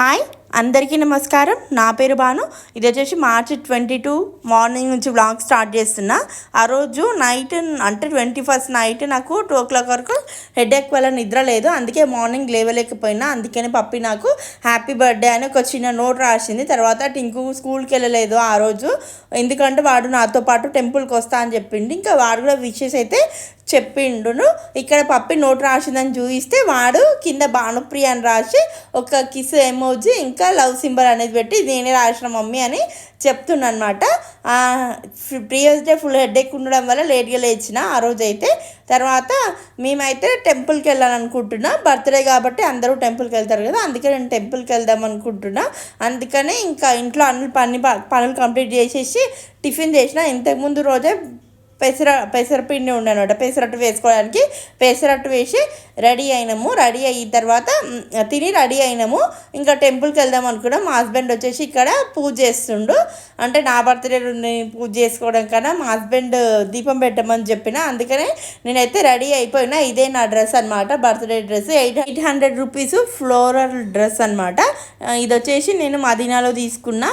Hi అందరికీ నమస్కారం. నా పేరు భాను. ఇది వచ్చేసి మార్చి ట్వంటీ టూ మార్నింగ్ నుంచి బ్లాగ్ స్టార్ట్ చేస్తున్నా. ఆ రోజు నైట్ అంటే ట్వంటీ ఫస్ట్ నైట్ నాకు టూ ఓ క్లాక్ వరకు హెడేక్ వల్ల నిద్ర లేదు. అందుకే మార్నింగ్ లేవలేకపోయినా అందుకని పప్పి నాకు హ్యాపీ బర్త్డే అని ఒక చిన్న నోట్ రాసింది. తర్వాత టింకు స్కూల్కి వెళ్ళలేదు ఆ రోజు. ఎందుకంటే వాడు నాతో పాటు టెంపుల్కి వస్తా అని చెప్పిండి. ఇంకా వాడు కూడా విషెస్ అయితే చెప్పిండును. ఇక్కడ పప్పి నోట్ రాసిందని చూపిస్తే వాడు కింద భానుప్రియ అని రాసి ఒక కిస్ ఎమోజీ ఇంకా లవ్ సింబల్ అనేది పెట్టి నేనే రాసిన మమ్మీ అని చెప్తుండనమాట ప్రీవియస్ డే ఫుల్ హెడ్ ఉండడం వల్ల లేట్గా లేచిన ఆ రోజు అయితే తర్వాత మేమైతే టెంపుల్కి వెళ్ళాలనుకుంటున్నా బర్త్డే కాబట్టి అందరూ టెంపుల్కి వెళ్తారు కదా అందుకే నేను టెంపుల్కి వెళ్దాం అనుకుంటున్నా. అందుకనే ఇంకా ఇంట్లో అన్ని పని పనులు కంప్లీట్ చేసేసి టిఫిన్ చేసిన ఇంతకుముందు రోజే పెసర పెసరపిండి ఉండనమాట. పెసరట్టు వేసుకోవడానికి పెసరట్టు వేసి రెడీ అయినాము. రెడీ అయిన తర్వాత తిని రెడీ అయినాము. ఇంకా టెంపుల్కి వెళ్దాం అనుకున్నాం. మా హస్బెండ్ వచ్చేసి ఇక్కడ పూజ చేస్తుండు. అంటే నా బర్త్డే పూజ చేసుకోవడం కన్నా మా హస్బెండ్ దీపం పెట్టమని చెప్పిన. అందుకనే నేనైతే రెడీ అయిపోయినా. ఇదే నా డ్రెస్ అనమాట birthday dress. Eight eight hundred rupees floral dress అనమాట ఇది వచ్చేసి నేను మదీనాలో తీసుకున్నా.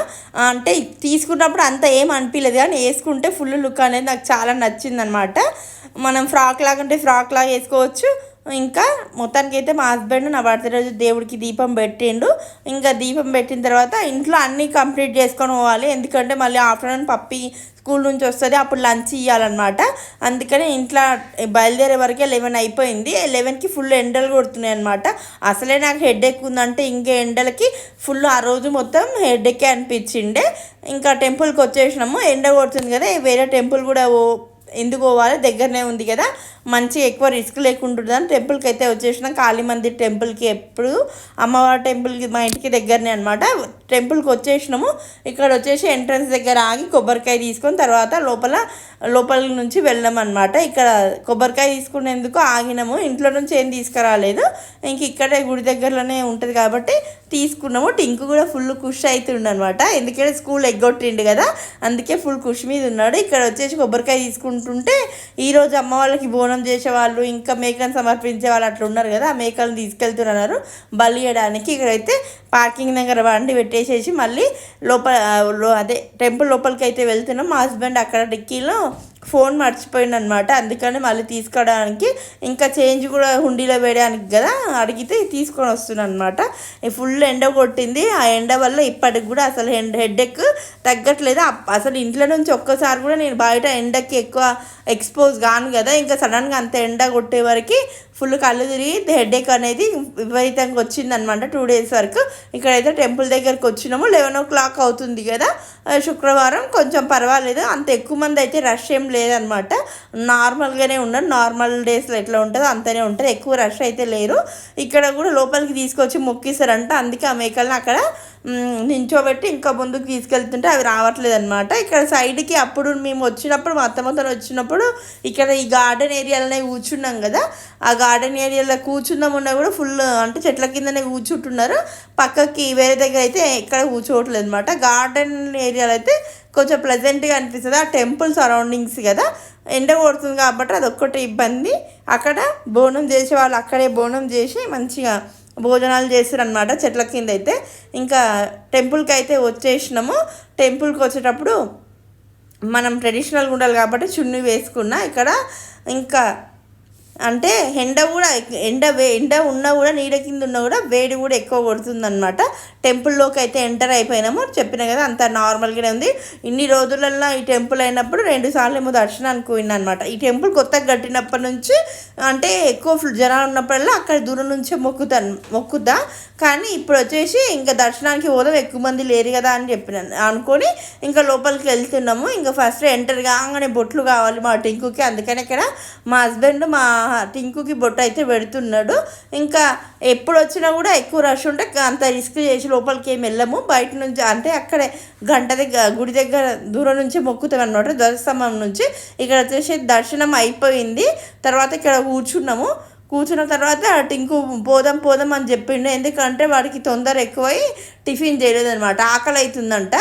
అంటే తీసుకున్నప్పుడు అంత ఏం అనిపించలేదు కానీ వేసుకుంటే ఫుల్ లుక్ అనేది నాకు చాలా నచ్చిందనమాట. మనం ఫ్రాక్ లాగా అంటే ఫ్రాక్ లాగా వేసుకోవచ్చు. ఇంకా మొత్తానికి అయితే మా హస్బెండ్ నా బర్త్డే రోజు దేవుడికి దీపం పెట్టిండు. ఇంకా దీపం పెట్టిన తర్వాత ఇంట్లో అన్నీ కంప్లీట్ చేసుకొని పోవాలి. ఎందుకంటే మళ్ళీ ఆఫ్టర్నూన్ పప్పి స్కూల్ నుంచి వస్తుంది. అప్పుడు లంచ్ ఇవ్వాలన్నమాట అందుకని ఇంట్లో బయలుదేరే వరకే లెవెన్ అయిపోయింది. లెవెన్కి ఫుల్ ఎండలు కొడుతున్నాయి అనమాట అసలే నాకు హెడ్ ఎక్కువ ఉందంటే ఇంకే ఎండలకి ఫుల్ ఆ రోజు మొత్తం హెడ్ ఎక్కే అనిపించిండే. ఇంకా టెంపుల్కి వచ్చేసినాము. ఎండ కొడుతుంది కదా వేరే టెంపుల్ కూడా ఓ ఎందుకు పోవాలి? దగ్గరనే ఉంది కదా. మంచి ఎక్కువ రిస్క్ లేకుండా టెంపుల్కి అయితే వచ్చేసినాం. కాళీ మందిర్ టెంపుల్కి ఎప్పుడు అమ్మవారి టెంపుల్కి మా ఇంటికి దగ్గరనే అనమాట టెంపుల్కి వచ్చేసినాము. ఇక్కడ వచ్చేసి ఎంట్రన్స్ దగ్గర ఆగి కొబ్బరికాయ తీసుకొని తర్వాత లోపల లోపల నుంచి వెళ్ళాం అనమాట ఇక్కడ కొబ్బరికాయ తీసుకునేందుకు ఆగినాము. ఇంట్లో నుంచి ఏం తీసుకురాలేదు. ఇంక ఇక్కడే గుడి దగ్గరలోనే ఉంటుంది కాబట్టి తీసుకున్నాము. టింకు కూడా ఫుల్ కుష్ అవుతుండ అనమాట ఎందుకంటే స్కూల్ ఎగ్గొట్టిండు కదా. అందుకే ఫుల్ కుష్ మీద ఉన్నాడు. ఇక్కడ వచ్చేసి కొబ్బరికాయ తీసుకుంటుంటే ఈరోజు అమ్మ వాళ్ళకి బోనం చేసేవాళ్ళు ఇంకా మేకలను సమర్పించే వాళ్ళు అట్లా ఉన్నారు కదా. ఆ మేకలను తీసుకెళ్తున్నారు బలి ఇవ్వడానికి ఇక్కడైతే పార్కింగ్ దగ్గర బండి పెట్టేసేసి మళ్ళీ లోపల అదే టెంపుల్ లోపలికి అయితే వెళ్తున్నాం. మా హస్బెండ్ అక్కడ డిక్కీలో ఫోన్ మర్చిపోయింది అనమాట అందుకని మళ్ళీ తీసుకోవడానికి ఇంకా చేంజ్ కూడా హుండీలో వేయడానికి కదా అడిగితే తీసుకొని వస్తున్నాను అనమాట ఫుల్ ఎండ కొట్టింది. ఆ ఎండ వల్ల ఇప్పటికి కూడా అసలు హెడ్ ఎక్ తగ్గట్లేదు. అసలు ఇంట్లో నుంచి ఒక్కసారి కూడా నేను బయట ఎండకి ఎక్కువ ఎక్స్పోజ్ కాను కదా. ఇంకా సడన్గా అంత ఎండ కొట్టే వరకు ఫుల్ కళ్ళు తిరిగి హెడేక్ అనేది విపరీతంగా వచ్చిందనమాట టూ డేస్ వరకు. ఇక్కడైతే టెంపుల్ దగ్గరికి వచ్చినాము. లెవెన్ ఓ క్లాక్ అవుతుంది కదా. శుక్రవారం కొంచెం పర్వాలేదు. అంత ఎక్కువ మంది అయితే రష్ ఏం లేదనమాట నార్మల్గానే ఉన్నారు. నార్మల్ డేస్లో ఎట్లా ఉంటుందో అంతనే ఉంటుంది ఎక్కువ రష్ అయితే లేరు. ఇక్కడ కూడా లోపలికి తీసుకొచ్చి మొక్కిస్తారంట అందుకే ఆ మేకలను అక్కడ నించోబెట్టి ఇంకా ముందుకు తీసుకెళ్తుంటే అవి రావట్లేదు అనమాట ఇక్కడ సైడ్కి అప్పుడు మేము వచ్చినప్పుడు మా అత్తమ్మతో వచ్చినప్పుడు ఇక్కడ ఈ గార్డెన్ ఏరియాలోనే కూర్చున్నాం కదా. ఆ గార్డెన్ ఏరియాలో కూర్చుందామన్నా కూడా ఫుల్ అంటే చెట్ల కిందనే కూర్చుంటున్నారు. పక్కకి వేరే దగ్గర అయితే ఎక్కడ కూర్చోవట్లేదు అనమాట గార్డెన్ ఏరియాలో అయితే కొంచెం ప్లెజెంట్గా అనిపిస్తుంది. ఆ టెంపుల్ సరౌండింగ్స్ కదా. ఎండ కొడుతుంది కాబట్టి అదొక్కటి ఇబ్బంది. అక్కడ బోనం చేసే వాళ్ళు అక్కడే బోనం చేసి మంచిగా భోజనాలు చేస్తారనమాట చెట్ల కింద అయితే ఇంకా టెంపుల్కి అయితే వచ్చేసినాము. టెంపుల్కి వచ్చేటప్పుడు మనం ట్రెడిషనల్గా ఉండాలి కాబట్టి చున్నీ వేసుకున్నా ఇక్కడ ఇంకా అంటే ఎండ కూడా ఎండ వే ఎండ ఉన్నా కూడా నీడ కింద ఉన్నా కూడా వేడి కూడా ఎక్కువ కొడుతుందనమాట టెంపుల్లోకి అయితే ఎంటర్ అయిపోయినాము. చెప్పిన కదా అంత నార్మల్గానే ఉంది. ఇన్ని రోజులల్లో ఈ టెంపుల్ అయినప్పుడు రెండు సార్లు ఏమో దర్శనానికి పోయిందనమాట అనమాట ఈ టెంపుల్ కొత్తగా కట్టినప్పటి నుంచి అంటే ఎక్కువ జనాలు ఉన్నప్పుడల్లా అక్కడ దూరం నుంచే మొక్కుతాను మొక్కుతా. కానీ ఇప్పుడు వచ్చేసి ఇంకా దర్శనానికి పోదాం ఎక్కువ మంది లేరు కదా అని చెప్పిన అనుకొని ఇంకా లోపలికి వెళ్తున్నాము. ఇంకా ఫస్ట్ ఎంటర్ కాగానే బొట్లు కావాలి మా టింకుకి. అందుకని ఇక్కడ మా హస్బెండ్ మా టింకుకి బొట్టు అయితే పెడుతున్నాడు. ఇంకా ఎప్పుడు వచ్చినా కూడా ఎక్కువ రష్ ఉంటే అంత రిస్క్ చేసి లోపలికి ఏమి వెళ్ళము. బయట నుంచి అంటే అక్కడే గంట దగ్గర గుడి దగ్గర దూరం నుంచి మొక్కుతాం అనమాట ధ్వజస్తంభం నుంచి. ఇక్కడ వచ్చేసి దర్శనం అయిపోయింది. తర్వాత ఇక్కడ కూర్చున్నాము. కూర్చున్న తర్వాత టింకు పోదాం పోదాం అని చెప్పిండు. ఎందుకంటే వాడికి తొందర ఎక్కువై టిఫిన్ చేయలేదనమాట ఆకలి అవుతుందంట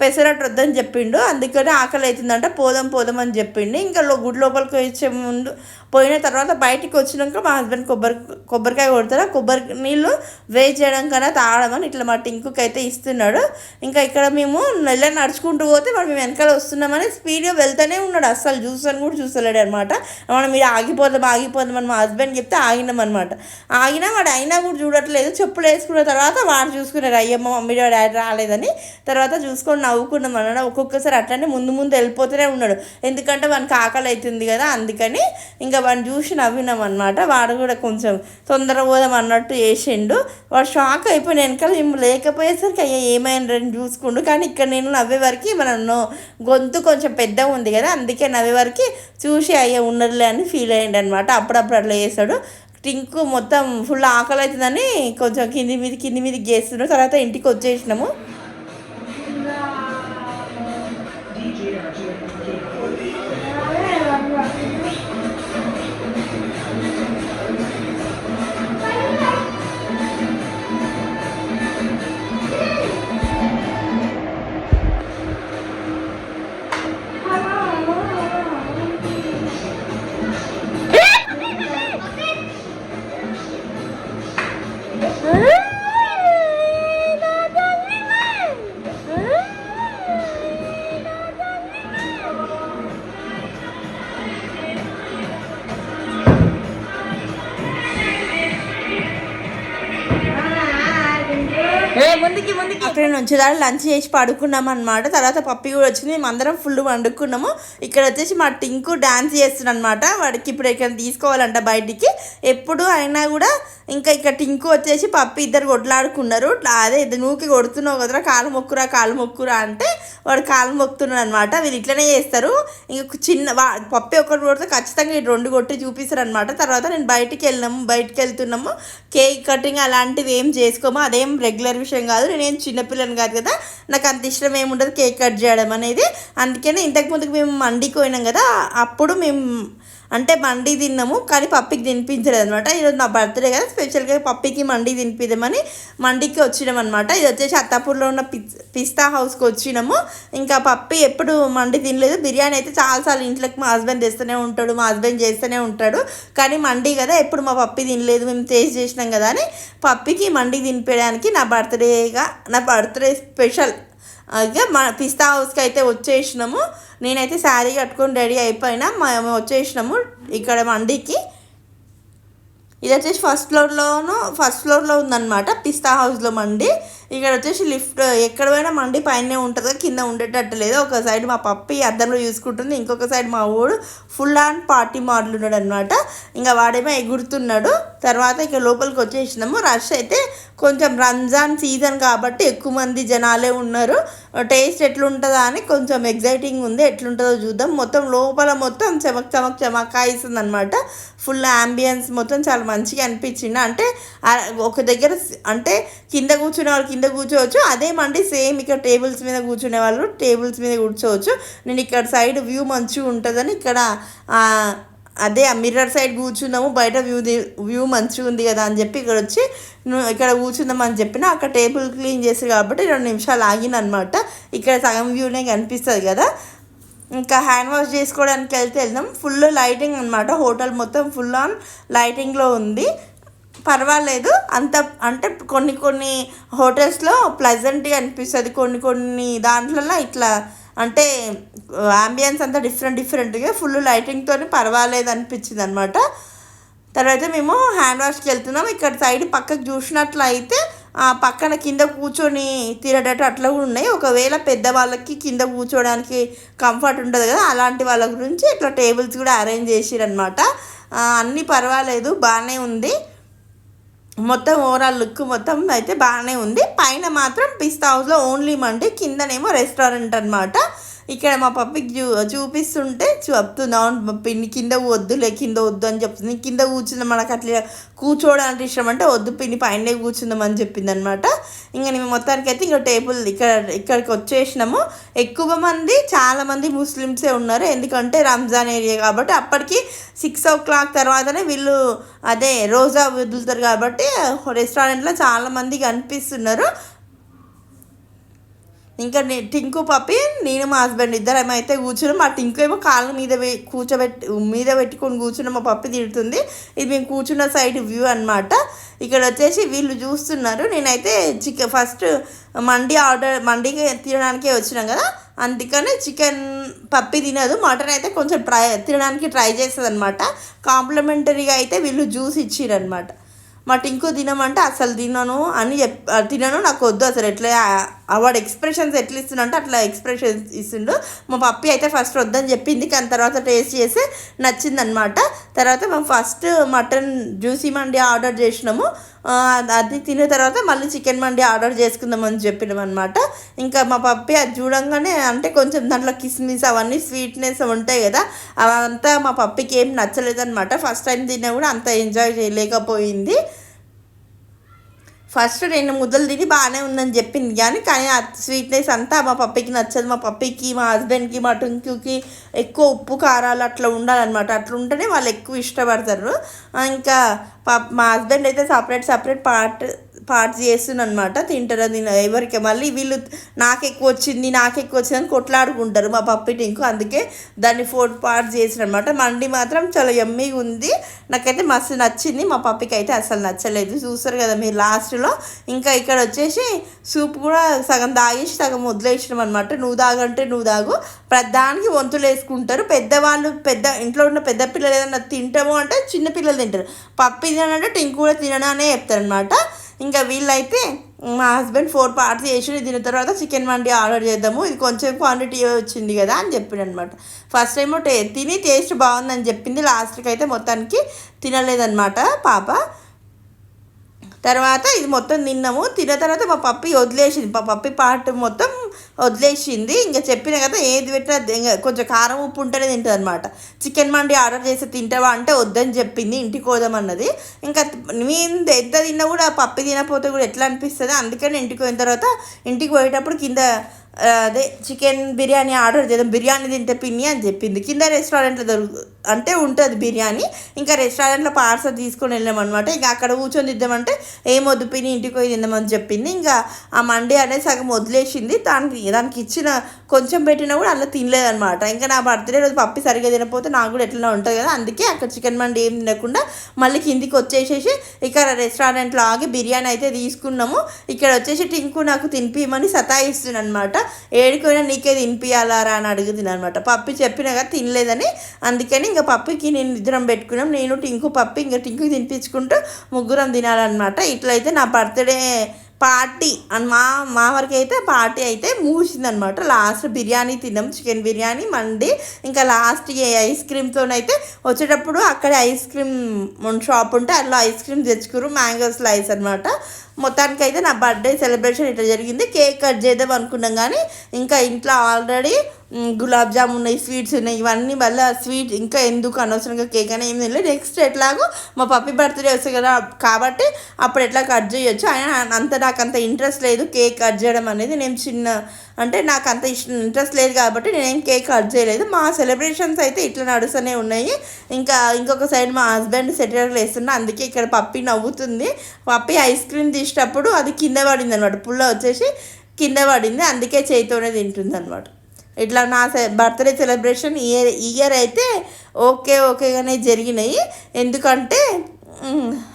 పెసరట్టు వద్దని చెప్పిండు. అందుకని ఆకలి అవుతుందంట పోదాం పోదాం అని చెప్పిండు. ఇంకా గుడి లోపలికి వచ్చే ముందు పోయిన తర్వాత బయటికి వచ్చినాక మా హస్బెండ్ కొబ్బరి కొబ్బరికాయ కొడతారు కొబ్బరి నీళ్ళు వేస్ట్ చేయడం కన్నా తాగడం ఇట్లా మా టింకుకి అయితే ఇస్తున్నాడు. ఇంకా ఇక్కడ మేము నెల నడుచుకుంటూ పోతే మనం మేము వెనకాల వస్తున్నామని స్పీడ్గా వెళ్తూనే ఉన్నాడు. అస్సలు చూసాను కూడా చూసలేడు అనమాట మనం మీరు ఆగిపోదాం ఆగిపోదాం అని మా హస్బెండ్ చెప్తే ఆగినాం అనమాట ఆగినా వాడు అయినా కూడా చూడట్లేదు. చెప్పులు వేసుకున్న తర్వాత వాడు చూసుకున్నారు అయ్యమ్మ మమ్మీ డాడీ రాలేదని. తర్వాత చూసుకొని నవ్వుకున్నాం అన్నాడు. ఒక్కొక్కసారి అట్లనే ముందు ముందు వెళ్ళిపోతూనే ఉన్నాడు. ఎందుకంటే వానికి ఆకలి అవుతుంది కదా అందుకని ఇంకా వాడిని చూసి నవ్వినాం అనమాట వాడు కూడా కొంచెం తొందర పోదాం అన్నట్టు చేసిండు. వాడు షాక్ అయిపోయిన వెనకాల లేకపోయేసరికి అయ్యా ఏమైందని చూసుకుండు. కానీ ఇక్కడ నేను నవ్వే వరకు మన నో- గొంతు కొంచెం పెద్దగా ఉంది కదా అందుకే నవ్వే వరకు చూసి అయ్యా ఉన్నదిలే అని ఫీల్ అయ్యండి అనమాట అప్పుడప్పుడు అట్లా చేస్తాడు. టింకు మొత్తం ఫుల్ ఆకలి అవుతుందని కొంచెం కింది మీద కింది మీదకి చేస్తున్నాడు. తర్వాత ఇంటికి వచ్చేసినాము. ముందుకి నుంచి దాని లంచ్ చేసి పడుకున్నాం అనమాట తర్వాత పప్పి కూడా వచ్చింది. మేము అందరం ఫుల్ వండుకున్నాము. ఇక్కడ వచ్చేసి మా టింకు డ్యాన్స్ చేస్తున్నాడు అనమాట వాడికి ఇప్పుడు ఇక్కడ తీసుకోవాలంట బయటికి. ఎప్పుడు అయినా కూడా ఇంకా ఇక్కడ టింకు వచ్చేసి పప్పి ఇద్దరు కొట్లాడుకున్నారు. అదే ఇది నూకి కొడుతున్నావు కదరా కాలు మొక్కురా కాలు మొక్కురా అంటే వాడు కాలు మొక్కుతున్నాడు అనమాట వీళ్ళు ఇట్లనే చేస్తారు. ఇంకా చిన్న వా పప్పి ఒకటి కొడితే ఖచ్చితంగా ఈ రెండు కొట్టి చూపిస్తారు అనమాట తర్వాత నేను బయటికి వెళ్ళినాము బయటికి వెళ్తున్నాము. కేక్ కటింగ్ అలాంటివి ఏం చేసుకోము. అదేం రెగ్యులర్ విషయం కాదు. నేనేం చిన్నపిల్లని కాదు కదా? నాకు అంత ఇష్టం ఏముండదు కేక్ కట్ చేయడం అనేది. అందుకనే ఇంతకు ముందుకు మేము మండికి పోయినాం కదా అప్పుడు మేము అంటే మండి తిన్నాము కానీ పప్పికి తినిపించలేదు అనమాట ఈరోజు నా బర్త్డే కదా స్పెషల్గా పప్పికి మండి తినిపిద్దామని మండికి వచ్చినాం అనమాట ఇది వచ్చేసి అత్తాపూర్లో ఉన్న పిస్ పిస్తా హౌస్కి వచ్చినాము. ఇంకా పప్పి ఎప్పుడు మండి తినలేదు. బిర్యానీ అయితే చాలాసార్లు ఇంట్లోకి మా హస్బెండ్ తెస్తూనే ఉంటాడు మా హస్బెండ్ చేస్తూనే ఉంటాడు. కానీ మండి కదా ఎప్పుడు మా పప్పి తినలేదు మేము టేస్ట్ చేసినాం కదా అని పప్పికి మండి తినిపించడానికి నా బర్త్డేగా నా బర్త్డే స్పెషల్ ఇక పిస్తా హౌస్కి అయితే వచ్చేసినాము. నేనైతే శారీ కట్టుకొని రెడీ అయిపోయినా. మేము వచ్చేసినాము ఇక్కడ మండికి. ఇది వచ్చేసి ఫస్ట్ ఫ్లోర్లోను ఫస్ట్ ఫ్లోర్లో ఉందన్నమాట పిస్తా హౌస్లో మండి. ఇక్కడ వచ్చేసి లిఫ్ట్ ఎక్కడ పోయినా మండి పైనే ఉంటుందో కింద ఉండేటట్టు లేదు. ఒక సైడ్ మా పప్పి అద్దంలో చూసుకుంటుంది ఇంకొక సైడ్ మా ఊడు ఫుల్ ఆన్ పార్టీ మోడల్ ఉన్నాడు అనమాట ఇంకా వాడేమో ఎగురుతున్నాడు. తర్వాత ఇక లోపలికి వచ్చేసినాము. రష్ అయితే కొంచెం రంజాన్ సీజన్ కాబట్టి ఎక్కువ మంది జనాలే ఉన్నారు. టేస్ట్ ఎట్లుంటుందా అని కొంచెం ఎగ్జైటింగ్ ఉంది. ఎట్లుంటుందో చూద్దాం. మొత్తం లోపల మొత్తం చమక్ చమక్ చమకాయిస్తుంది అనమాట ఫుల్ అంబియన్స్ మొత్తం చాలా మంచిగా అనిపించింది. అంటే ఒక దగ్గర అంటే కింద కూర్చునే వాళ్ళకి కింద కూర్చోవచ్చు. అదే మండి సేమ్ ఇక్కడ టేబుల్స్ మీద కూర్చునే వాళ్ళు టేబుల్స్ మీద కూర్చోవచ్చు. నేను ఇక్కడ సైడ్ వ్యూ మంచిగా ఉంటుందని ఇక్కడ అదే ఆ మిర్రర్ సైడ్ కూర్చున్నాము. బయట వ్యూ వ్యూ మంచిగా ఉంది కదా అని చెప్పి ఇక్కడ వచ్చి ఇక్కడ కూర్చుందాం అని చెప్పిన అక్కడ టేబుల్ క్లీన్ చేసి కాబట్టి రెండు నిమిషాలు ఆగిననమాట ఇక్కడ సగం వ్యూనే కనిపిస్తుంది కదా. ఇంకా హ్యాండ్ వాష్ చేసుకోవడానికి వెళ్తే వెళ్దాం. ఫుల్ లైటింగ్ అనమాట హోటల్ మొత్తం ఫుల్ ఆన్ లైటింగ్లో ఉంది. పర్వాలేదు. అంత అంటే కొన్ని కొన్ని హోటల్స్లో ప్లెజెంట్గా అనిపిస్తుంది. కొన్ని కొన్ని దాంట్లలో ఇట్లా అంటే అంబియన్స్ అంతా డిఫరెంట్ డిఫరెంట్గా ఫుల్ లైటింగ్తో పర్వాలేదు అనిపించింది అనమాట తర్వాత మేము హ్యాండ్ వాష్కి వెళ్తున్నాం. ఇక్కడ సైడ్ పక్కకు చూసినట్లయితే ఆ పక్కన కింద కూర్చొని తినేటట్టు అట్లా కూడా ఉన్నాయి. ఒకవేళ పెద్దవాళ్ళకి కింద కూర్చోడానికి కంఫర్ట్ ఉంటుంది కదా అలాంటి వాళ్ళ గురించి ఇట్లా టేబుల్స్ కూడా అరేంజ్ చేసిరనమాట. అన్నీ పర్వాలేదు. బాగానే ఉంది. మొత్తం ఓవరాల్ లుక్ మొత్తం అయితే బాగానే ఉంది. పైన మాత్రం పిస్తా హౌస్లో ఓన్లీ మండే కిందనేమో రెస్టారెంట్ అనమాట ఇక్కడ మా పప్పికి చూ చూపిస్తుంటే చెప్తుంది అవును పిన్ని కింద వద్దులే కింద వద్దు అని చెప్తుంది. కింద కూర్చుంది మనకు అట్లా కూర్చోవడానికి ఇష్టం అంటే వద్దు పిన్ని పైనే కూర్చుందాం అని చెప్పింది అనమాట ఇంకా మేము మొత్తానికి అయితే ఇంకా టేబుల్ ఇక్కడ ఇక్కడికి వచ్చేసినాము. ఎక్కువ మంది చాలా మంది ముస్లిమ్సే ఉన్నారు. ఎందుకంటే రంజాన్ ఏరియా కాబట్టి అప్పటికి సిక్స్ ఓ క్లాక్ తర్వాతనే వీళ్ళు అదే రోజా వదులుతారు కాబట్టి రెస్టారెంట్లో చాలామంది కనిపిస్తున్నారు. ఇంకా నే టింకు పప్పి నేను మా హస్బెండ్ ఇద్దరం అయితే కూర్చున్నాం మా టింకు ఏమో కాళ్ళ మీద కూర్చోబెట్టి మీద పెట్టుకొని కూర్చున్న మా పప్పి తిడుతుంది. ఇది మేము కూర్చున్న సైడ్ వ్యూ అనమాట ఇక్కడ వచ్చేసి వీళ్ళు చూస్తున్నారు. నేనైతే చికెన్ ఫస్ట్ మండి ఆర్డర్ మండికి తినడానికే వచ్చినాం కదా. అందుకని చికెన్ పప్పి తినదు. మటన్ అయితే కొంచెం ట్రై తినడానికి ట్రై చేస్తుంది అనమాట కాంప్లిమెంటరీగా అయితే వీళ్ళు జ్యూస్ ఇచ్చిరనమాట మా టింకు తినమంటే అసలు తినను అని చెప్ తినను నాకు వద్దు. అసలు ఎట్లా వాడు ఎక్స్ప్రెషన్స్ ఎట్లా ఇస్తుండంటే అట్లా ఎక్స్ప్రెషన్స్ ఇస్తుండు. మా పప్పి అయితే ఫస్ట్ వద్దని చెప్పింది కానీ తర్వాత టేస్ట్ చేసి నచ్చిందనమాట తర్వాత మేము ఫస్ట్ మటన్ జ్యూసీ మండి ఆర్డర్ చేసినాము. అది తిన్న తర్వాత మళ్ళీ చికెన్ మండి ఆర్డర్ చేసుకుందామని చెప్పినాం అనమాట ఇంకా మా పప్పి అది చూడంగానే అంటే కొంచెం దాంట్లో కిస్మిస్ అవన్నీ స్వీట్నెస్ ఉంటాయి కదా అవంతా మా పప్పికి ఏం నచ్చలేదన్నమాట. ఫస్ట్ టైం తిన్నా కూడా అంత ఎంజాయ్ చేయలేకపోయింది. ఫస్ట్ రెండు ముద్దలు తిని బాగానే ఉందని చెప్పింది. కానీ కానీ ఆ స్వీట్నెస్ అంతా మా పప్పికి నచ్చదు. మా పప్పికి మా హస్బెండ్కి మా టుంకుకి ఎక్కువ ఉప్పు కారాలు అట్లా ఉండాలన్నమాట. అట్లా ఉంటేనే వాళ్ళు ఎక్కువ ఇష్టపడతారు. ఇంకా పా- మా హస్బెండ్ అయితే సపరేట్ సపరేట్ పార్ట్ పార్ట్స్ చేస్తున్నాను అనమాట తింటారా తిన ఎవరికి మళ్ళీ వీళ్ళు నాకు ఎక్కువ వచ్చింది నాకు ఎక్కువ వచ్చింది అని కొట్లాడుకుంటారు మా పప్పి టింకు. అందుకే దాన్ని ఫోర్ పార్ట్స్ చేసిన అనమాట మండి మాత్రం చాలా ఎమ్మీగా ఉంది. నాకైతే మస్తు నచ్చింది. మా పప్పికి అయితే అసలు నచ్చలేదు. చూస్తారు కదా మీరు లాస్ట్లో. ఇంకా ఇక్కడ వచ్చేసి సూప్ కూడా సగం తాగేసి సగం వదిలేసినాం అనమాట నువ్వు తాగంటే నువ్వు తాగు. ప్రధానికి వంతులు వేసుకుంటారు పెద్దవాళ్ళు పెద్ద ఇంట్లో ఉన్న పెద్ద పిల్లలు ఏదైనా తింటాము అంటే చిన్న పిల్లలు తింటారు. పప్పు తినంటే టింకు కూడా తినడానే చెప్తారనమాట ఇంకా వీళ్ళైతే మా హస్బెండ్ ఫోర్ పార్ట్స్ చేసి తిన్న తర్వాత చికెన్ మండి ఆర్డర్ చేద్దాము. ఇది కొంచెం క్వాంటిటీ వచ్చింది కదా అని చెప్పిండు అనమాట ఫస్ట్ టైం టే తిని టేస్ట్ బాగుందని చెప్పింది. లాస్ట్కి అయితే మొత్తానికి తినలేదన్నమాట పాప. తర్వాత ఇది మొత్తం తిన్నాము. తిన్న తర్వాత మా పప్పి వదిలేసింది. మా పప్పి పార్ట్ మొత్తం వదిలేసింది. ఇంకా చెప్పిన కదా ఏది పెట్టినా ఇంకా కొంచెం కారం ఉప్పు ఉంటేనే తింటుంది అనమాట చికెన్ మండి ఆర్డర్ చేసి తింటావా అంటే వద్దని చెప్పింది. ఇంటికి పోదామన్నది ఇంకా మేము ఎంత తిన్నా కూడా పప్పి తినకపోతే కూడా ఎట్లా అనిపిస్తుంది? అందుకని ఇంటికి పోయిన తర్వాత ఇంటికి పోయేటప్పుడు కింద అదే చికెన్ బిర్యానీ ఆర్డర్ చేద్దాం బిర్యానీ తింటే పిన్ని అని చెప్పింది. కింద రెస్టారెంట్లో దొరుకు అంటే ఉంటుంది బిర్యానీ. ఇంకా రెస్టారెంట్లో పార్సల్ తీసుకొని వెళ్ళామన్నమాట ఇంకా అక్కడ కూర్చొని తిద్దామంటే ఏం వద్దు పిన్ని ఇంటికి పోయి తిందామని చెప్పింది. ఇంకా ఆ మండి అనేది సగం వదిలేసింది. దానికి దానికి ఇచ్చిన కొంచెం పెట్టినా కూడా అలా తినలేదనమాట ఇంకా నా బర్త్డే రోజు పప్పి సరిగ్గా తినకపోతే నాకు కూడా ఎట్లా ఉంటుంది కదా అందుకే అక్కడ చికెన్ మండి ఏం తినకుండా మళ్ళీ కిందికి వచ్చేసేసి ఇక్కడ రెస్టారెంట్లో ఆగి బిర్యానీ అయితే తీసుకున్నాము. ఇక్కడ వచ్చేసి టింకు నాకు తినిపిమని సతాయిస్తుంది అనమాట ఏడుకోయినా నీకే తినిపియాలారా అని అడుగుతుంది అనమాట పప్పి చెప్పినా కదా తినలేదని అందుకని ఇంకా పప్పికి నేను ఇద్దరం పెట్టుకున్నాం. నేను టింకు పప్పి ఇంకా టింకు తినిపించుకుంటూ ముగ్గురం తినాలన్నమాట. ఇట్లయితే నా బర్త్డే పార్టీ అని మా మా వరకు అయితే పార్టీ అయితే మూసిందనమాట లాస్ట్ బిర్యానీ తిన్నాం చికెన్ బిర్యానీ మండి ఇంకా లాస్ట్ ఏ ఐస్ క్రీమ్తోనైతే వచ్చేటప్పుడు అక్కడ ఐస్ క్రీమ్ షాప్ ఉంటే అందులో ఐస్ క్రీమ్ తెచ్చుకురు మ్యాంగో స్లైస్ అనమాట మొత్తానికి అయితే నా బర్త్డే సెలబ్రేషన్ ఇట్లా జరిగింది. కేక్ కట్ చేద్దాం అనుకున్నాం కానీ ఇంకా ఇంట్లో ఆల్రెడీ గులాబ్ జామ్ ఉన్నాయి స్వీట్స్ ఉన్నాయి ఇవన్నీ మళ్ళీ స్వీట్ ఇంకా ఎందుకు అనవసరంగా కేక్ అని ఏం తినలేదు నెక్స్ట్ ఎట్లాగో మా పప్పి బర్త్డే వస్తుంది కదా కాబట్టి అప్పుడు ఎట్లా కట్ చేయొచ్చు? ఆయన అంత నాకు అంత ఇంట్రెస్ట్ లేదు కేక్ కట్ చేయడం అనేది. నేను చిన్న అంటే నాకు అంత ఇష్టం ఇంట్రెస్ట్ లేదు కాబట్టి నేనేం కేక్ కట్ చేయలేదు. మా సెలబ్రేషన్స్ అయితే ఇట్లా నడుస్తూనే ఉన్నాయి. ఇంకా ఇంకొక సైడ్ మా హస్బెండ్ సెటిల్ వేస్తున్నా అందుకే ఇక్కడ పప్పి నవ్వుతుంది. పప్పి ఐస్ క్రీమ్ తీసేటప్పుడు అది కింద పడింది అనమాట పుల్ల వచ్చేసి కింద పడింది అందుకే చేతితోనే తింటుంది అనమాట ఇట్లా నా బర్త్డే సెలబ్రేషన్ ఇయర్ ఇయర్ అయితే ఓకే ఓకేగానే జరిగినాయి. ఎందుకంటే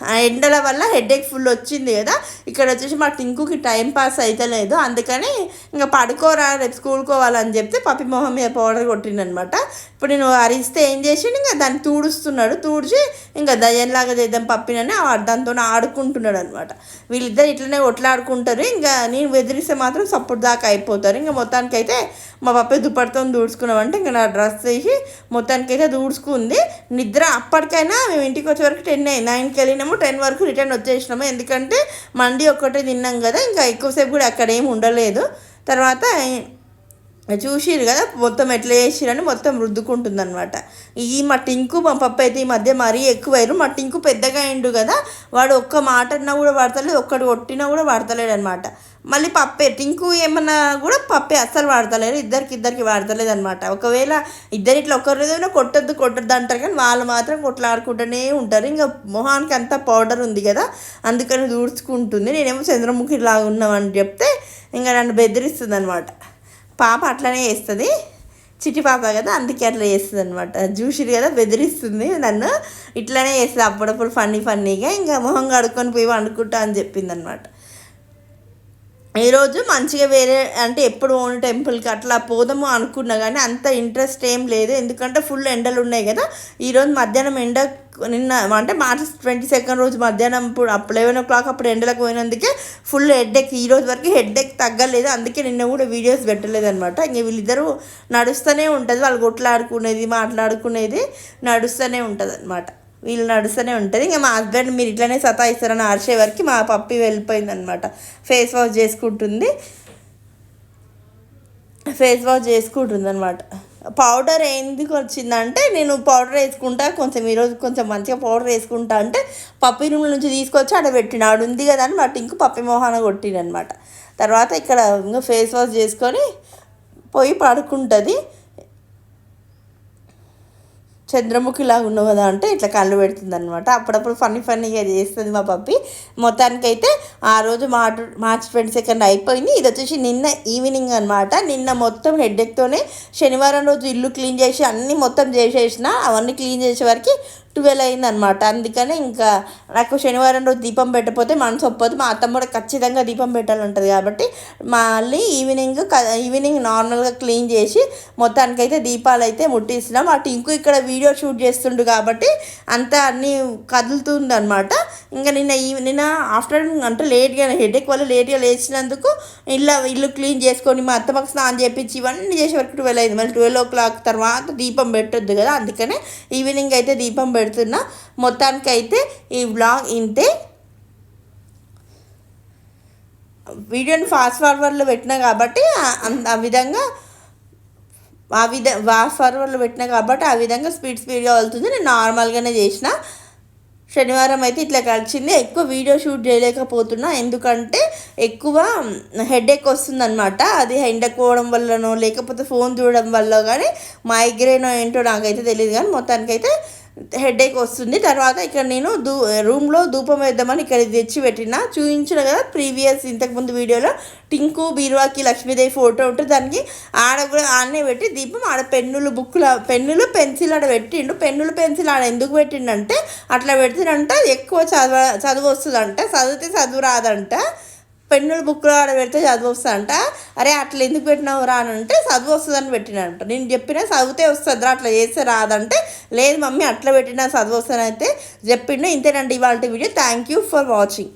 ఆ ఎండల వల్ల హెడేక్ ఫుల్ వచ్చింది కదా. ఇక్కడ వచ్చేసి మా టింకుకి టైం పాస్ అయితే లేదు. అందుకని ఇంకా పడుకోరా రేపు స్కూల్కి పోవాలని చెప్తే పప్పి మొహం మీద పౌడర్ కొట్టిండనమాట. ఇప్పుడు నేను అరిస్తే ఏం చేసిండు? ఇంకా దాన్ని తూడుస్తున్నాడు. తూడ్చి ఇంకా దయ్యంలాగా చేద్దాం పప్పినని ఆ దాంతో ఆడుకుంటున్నాడు అనమాట వీళ్ళిద్దరు ఇట్లనే కొట్లాడుకుంటారు. ఇంకా నేను బెదిరిస్తే మాత్రం సపోర్ట్ దాకా అయిపోతారు. ఇంకా మొత్తానికి అయితే మా పప్పి దుప్పటితో దూడ్చుకున్నామంటే ఇంకా నా డ్రెస్ వేసి మొత్తానికి అయితే దూడ్చుకుంది. నిద్ర అప్పటికైనా మేము ఇంటికి వచ్చే వరకు టెన్ అయింది. నైన్కి వెళ్ళినాము టెన్ వరకు రిటర్న్ వచ్చేసినాము. ఎందుకంటే మండి ఒక్కటే తిన్నాం కదా ఇంకా ఎక్కువసేపు కూడా అక్కడ ఏమి ఉండలేదు. తర్వాత చూసిరు కదా మొత్తం ఎట్లా చేసిరని మొత్తం రుద్దుకుంటుంది అనమాట ఈ మా టింకు మా పప్ప అయితే ఈ మధ్య మరీ ఎక్కువయ్యారు మా టింకు పెద్దగా అయిండు కదా వాడు ఒక్క మాట అన్నా కూడా పడతలేదు ఒక్కడు కొట్టినా కూడా పడతలేడు అనమాట మళ్ళీ పప్పే. టింకు ఏమన్నా కూడా పప్పే. అస్సలు వాడతలేరు ఇద్దరికి ఇద్దరికి వాడతలేదు అనమాట ఒకవేళ ఇద్దరు ఇట్లా ఒకరిదైనా కొట్టొద్దు కొట్టొద్దు అంటారు కానీ వాళ్ళు మాత్రం కొట్లాడుకుంటూనే ఉంటారు. ఇంకా మొహానికి అంతా పౌడర్ ఉంది కదా అందుకని దూడ్చుకుంటుంది నేనేమో చంద్రముఖి ఇలా ఉన్నామని చెప్తే ఇంకా నన్ను బెదిరిస్తుంది అనమాట పాప అట్లనే వేస్తుంది చిట్టి పాప కదా అందుకే అట్లా చేస్తుంది అనమాట చూసిరు కదా బెదిరిస్తుంది నన్ను. ఇట్లనే చేస్తుంది. అప్పుడప్పుడు ఫన్నీ ఫన్నీగా ఇంకా మొహం కడుక్కొని పోయి వండుకుంటా అని చెప్పింది అనమాట ఈరోజు మంచిగా వేరే అంటే ఎప్పుడు ఓన్ టెంపుల్కి అట్లా పోదాము అనుకున్నా కానీ అంత ఇంట్రెస్ట్ ఏం లేదు. ఎందుకంటే ఫుల్ ఎండలు ఉన్నాయి కదా. ఈరోజు మధ్యాహ్నం ఎండ నిన్న అంటే మార్చ్ ట్వంటీ సెకండ్ రోజు మధ్యాహ్నం ఇప్పుడు అప్పుడు లెవెన్ ఓ క్లాక్ అప్పుడు ఎండలకు పోయినందుకే ఫుల్ హెడ్ఏక్ ఈ రోజు వరకు హెడ్ఏక్ తగ్గలేదు. అందుకే నిన్న కూడా వీడియోస్ పెట్టలేదు అనమాట ఇంక వీళ్ళిద్దరూ నడుస్తూనే ఉంటుంది. వాళ్ళు కొట్లాడుకునేది మాట్లాడుకునేది నడుస్తూనే ఉంటుంది అనమాట వీళ్ళు నడుస్తూనే ఉంటుంది. ఇంకా మా హస్బెండ్ మీరు ఇట్లనే సతాయిస్తారని అరిసే వరకు మా పప్పి వెళ్ళిపోయిందనమాట. ఫేస్ వాష్ చేసుకుంటుంది. ఫేస్ వాష్ చేసుకుంటుంది అనమాట పౌడర్ ఎందుకు వచ్చిందంటే నేను పౌడర్ వేసుకుంటా కొంచెం ఈరోజు కొంచెం మంచిగా పౌడర్ వేసుకుంటా అంటే పప్పి రూమ్ నుంచి తీసుకొచ్చి ఆడ పెట్టిన ఆడు ఉంది కదా అని బట్ ఇంకో పప్పి మొహాన కొట్టినమాట తర్వాత ఇక్కడ ఇంకా ఫేస్ వాష్ చేసుకొని పోయి పడుకుంటుంది. చంద్రముఖిలాగా ఉన్నావు కదా అంటే ఇట్లా కళ్ళు పెడుతుంది అనమాట అప్పుడప్పుడు ఫన్నీ ఫన్నీగా చేస్తుంది మా పప్పి. మొత్తానికైతే ఆ రోజు మార్చ్ మార్చ్ ట్వంటీ సెకండ్ అయిపోయింది. ఇది వచ్చేసి నిన్న ఈవినింగ్ అనమాట నిన్న మొత్తం హెడ్ఎక్తోనే శనివారం రోజు ఇల్లు క్లీన్ చేసి అన్నీ మొత్తం చేసేసిన. అవన్నీ క్లీన్ చేసే వరకు ట్వెల్వ్ అయింది అనమాట అందుకనే ఇంకా నాకు శనివారం రోజు దీపం పెట్టకపోతే మనసు ఒప్పదు. మా అత్తమ్మ కూడా ఖచ్చితంగా దీపం పెట్టాలంటుంది కాబట్టి మళ్ళీ ఈవినింగ్ ఈవినింగ్ నార్మల్గా క్లీన్ చేసి మొత్తానికైతే దీపాలు అయితే ముట్టిస్తున్నాం. అటు ఇంకో ఇక్కడ వీడియో షూట్ చేస్తుండు కాబట్టి అంతా అన్నీ కదులుతుందనమాట ఇంకా నిన్న ఈ నిన్న ఆఫ్టర్నూన్ అంటే లేట్గా హెడేక్ వల్ల లేట్గా లేచినందుకు ఇల్లు ఇల్లు క్లీన్ చేసుకొని మా అత్తమ్మకి స్నానం చేపించి ఇవన్నీ చేసే వరకు ట్వెల్వ్ అయింది. మళ్ళీ ట్వెల్వ్ ఓ క్లాక్ తర్వాత దీపం పెట్టొద్దు కదా. అందుకనే ఈవినింగ్ అయితే దీపం పెడుతున్నా. మొత్తానికైతే ఈ బ్లాగ్ ఇంతే. వీడియోని ఫాస్ట్ ఫార్వర్డ్లో పెట్టినా కాబట్టి ఆ విధంగా ఆ విధ ఫాస్ట్ ఫార్వర్డ్లో పెట్టినా కాబట్టి ఆ విధంగా స్పీడ్ స్పీడ్గా వెళ్తుంది. నేను నార్మల్గానే చేసిన. శనివారం అయితే ఇట్లా కలిసింది. ఎక్కువ వీడియో షూట్ చేయలేకపోతున్నా. ఎందుకంటే ఎక్కువ హెడేక్ వస్తుందన్నమాట. అది ఎండకపోవడం పోవడం వల్లనో లేకపోతే ఫోన్ చూడడం వల్ల కానీ మైగ్రేన్ ఏంటో నాకైతే తెలియదు కానీ మొత్తానికైతే హెడేక్ వస్తుంది. తర్వాత ఇక్కడ నేను దూ రూమ్లో ధూపం వేద్దామని ఇక్కడ తెచ్చి పెట్టిన. చూపించిన కదా ప్రీవియస్ ఇంతకుముందు వీడియోలో టింకు బీరువాకి లక్ష్మీదేవి ఫోటో ఉంటే దానికి ఆడ కూడా ఆడనే పెట్టి దీపం ఆడ పెన్నులు బుక్కుల పెన్నులు పెన్సిల్ ఆడ పెట్టిండు. పెన్నులు పెన్సిల్ ఆడ ఎందుకు పెట్టిండంటే అట్లా పెడితేనంట ఎక్కువ చదవ చదువు వస్తుందంట. చదివితే చదువు రాదంట. పెన్నులు బుక్లో ఆడ పెడితే చదువు వస్తుందంట అరే అట్లా ఎందుకు పెట్టినావు రా అని అంటే చదువు వస్తుందని పెట్టినంట నేను చెప్పినా చదివితే వస్తుంది అట్లా చేస్తే రాదంటే లేదు మమ్మీ అట్లా పెట్టినా చదువు వస్తుందంటే చెప్పిండు. ఇంతేనండి ఇవాళ video. Thank you for watching